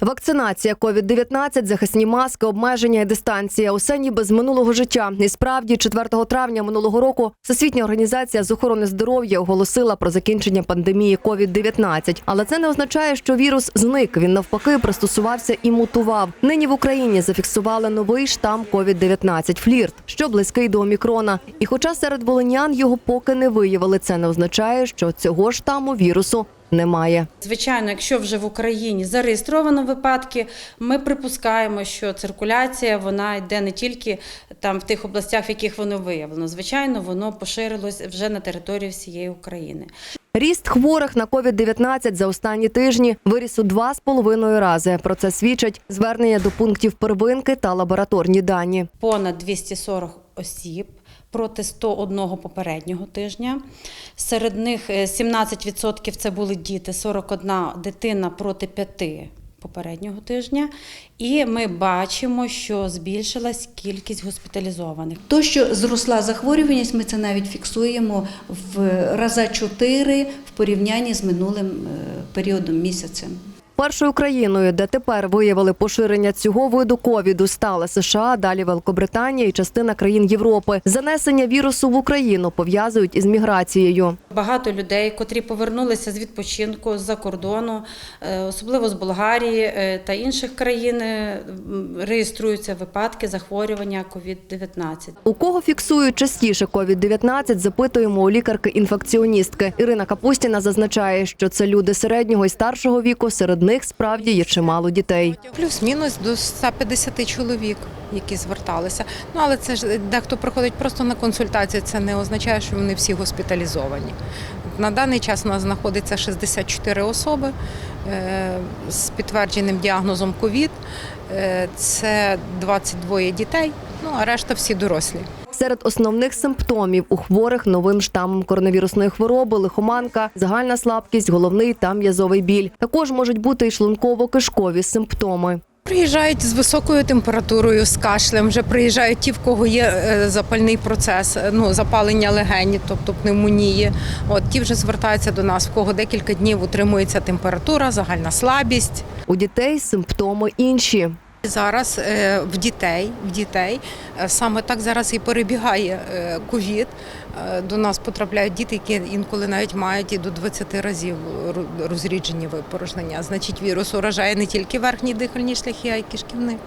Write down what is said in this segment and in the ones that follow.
Вакцинація COVID-19, захисні маски, обмеження і дистанція. Усе ніби з минулого життя. І справді, 4 травня минулого року Всесвітня організація з охорони здоров'я оголосила про закінчення пандемії COVID-19. Але це не означає, що вірус зник. Він навпаки пристосувався і мутував. Нині в Україні зафіксували новий штам COVID-19 – флірт, що близький до омікрона. І хоча серед волинян його поки не виявили, це не означає, що цього штаму вірусу немає. Звичайно, якщо вже в Україні зареєстровано випадки, ми припускаємо, що циркуляція вона йде не тільки там в тих областях, в яких воно виявлено. Звичайно, воно поширилось вже на території всієї України. Ріст хворих на COVID-19 за останні тижні виріс у два з половиною рази. Про це свідчать звернення до пунктів первинки та лабораторні дані. Понад 240 осіб проти 101 попереднього тижня. Серед них е, 17% це були діти, 41 дитина проти 5 попереднього тижня. І ми бачимо, що збільшилась кількість госпіталізованих. То, що зросла захворюваність, ми це навіть фіксуємо в рази 4 в порівнянні з минулим е, періодом місяцем. Першою країною, де тепер виявили поширення цього виду ковіду, стала США, далі Великобританія і частина країн Європи. Занесення вірусу в Україну пов'язують із міграцією. Багато людей, котрі повернулися з відпочинку з-за кордону, е, особливо з Болгарії е, та інших країн, е, реєструються випадки захворювання COVID-19. У кого фіксують частіше COVID-19, запитуємо у лікарки-інфекціоністки. Ірина Капустіна зазначає, що це люди середнього і старшого віку. Серед них справді є чимало дітей. Плюс-мінус до 150 чоловік, які зверталися. Ну але це ж дехто приходить просто на консультацію. Це не означає, що вони всі госпіталізовані. На даний час у нас знаходиться 64 особи е, з підтвердженим діагнозом ковід. Е, Це 22 дітей, ну а решта всі дорослі. Серед основних симптомів у хворих новим штамом коронавірусної хвороби лихоманка, загальна слабкість, головний та м'язовий біль. Також можуть бути і шлунково-кишкові симптоми. Приїжджають з високою температурою, з кашлем. Вже приїжджають ті, в кого є е, запальний процес, ну запалення легені, тобто пневмонії. От ті вже звертаються до нас, в кого декілька днів утримується температура, загальна слабість. У дітей симптоми інші. Зараз е, в дітей, в дітей е, саме так зараз і перебігає е, ковід. До нас потрапляють діти, які інколи навіть мають і до 20 разів розріджені випорожнення. Значить, вірус уражає не тільки верхні дихальні шляхи, а й кишківник.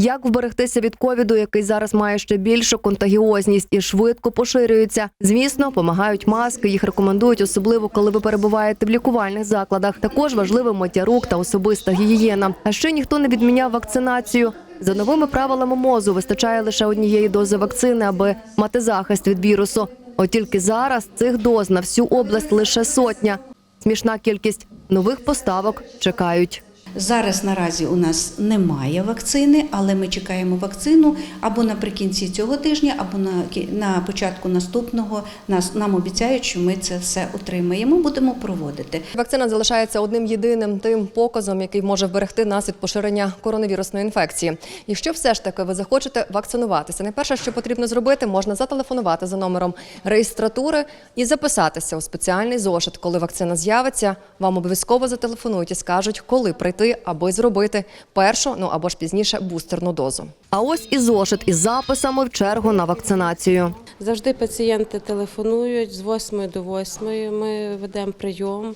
Як вберегтися від ковіду, який зараз має ще більшу контагіозність і швидко поширюється? Звісно, допомагають маски. Їх рекомендують, особливо коли ви перебуваєте в лікувальних закладах. Також важливо миття рук та особиста гігієна. А ще ніхто не відміняв вакцинацію. За новими правилами мозу вистачає лише однієї дози вакцини, аби мати захист від вірусу. От тільки зараз цих доз на всю область лише сотня. Смішна кількість нових поставок чекають. Зараз наразі у нас немає вакцини, але ми чекаємо вакцину або наприкінці цього тижня, або на, на початку наступного. Нас нам обіцяють, що ми це все отримаємо. Будемо проводити. Вакцина залишається одним єдиним тим показом, який може вберегти нас від поширення коронавірусної інфекції. Якщо все ж таки ви захочете вакцинуватися, найперше, що потрібно зробити, можна зателефонувати за номером реєстратури і записатися у спеціальний зошит. Коли вакцина з'явиться, вам обов'язково зателефонують і скажуть, коли прийти, аби зробити першу, ну або ж пізніше бустерну дозу. А ось і зошит із записами в чергу на вакцинацію. Завжди пацієнти телефонують з 8 до 8. Ми ведемо прийом,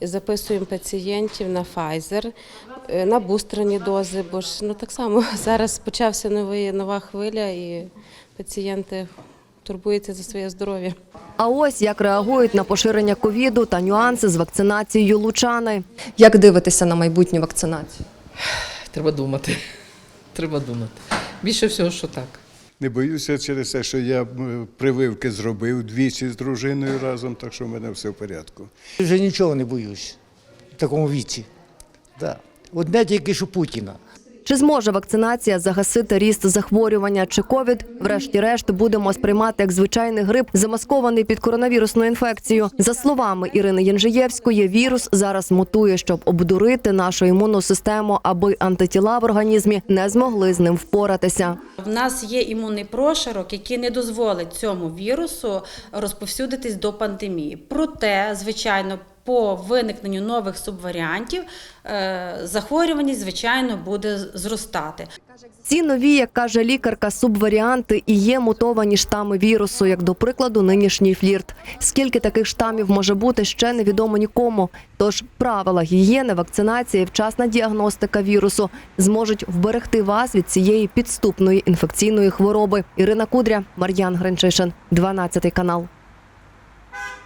записуємо пацієнтів на Pfizer, е, на бустерні дози, бо ж ну так само зараз почався новий нова хвиля, і пацієнти турбуються за своє здоров'я. А ось як реагують на поширення ковіду та нюанси з вакцинацією лучани. Як дивитися на майбутню вакцинацію? Треба думати. Треба думати. Більше всього, що так. Не боюся через те, що я прививки зробив двічі з дружиною разом, так що в мене все в порядку. Вже нічого не боюсь в такому віці. Да. Одне тільки що Путіна. Чи зможе вакцинація загасити ріст захворювання чи ковід? Врешті-решт будемо сприймати як звичайний грип, замаскований під коронавірусну інфекцію. За словами Ірини Янжиєвської, вірус зараз мутує, щоб обдурити нашу імунну систему, аби антитіла в організмі не змогли з ним впоратися. В нас є імунний прошарок, який не дозволить цьому вірусу розповсюдитись до пандемії. Проте, звичайно, по виникненню нових субваріантів е, захворюваність, звичайно, буде зростати. Ці нові, як каже лікарка, субваріанти і є мутовані штами вірусу, як до прикладу, нинішній флірт. Скільки таких штамів може бути, ще невідомо нікому. Тож правила гігієни, вакцинації, вчасна діагностика вірусу зможуть вберегти вас від цієї підступної інфекційної хвороби. Ірина Кудря, Мар'ян Гринчишин, 12 канал.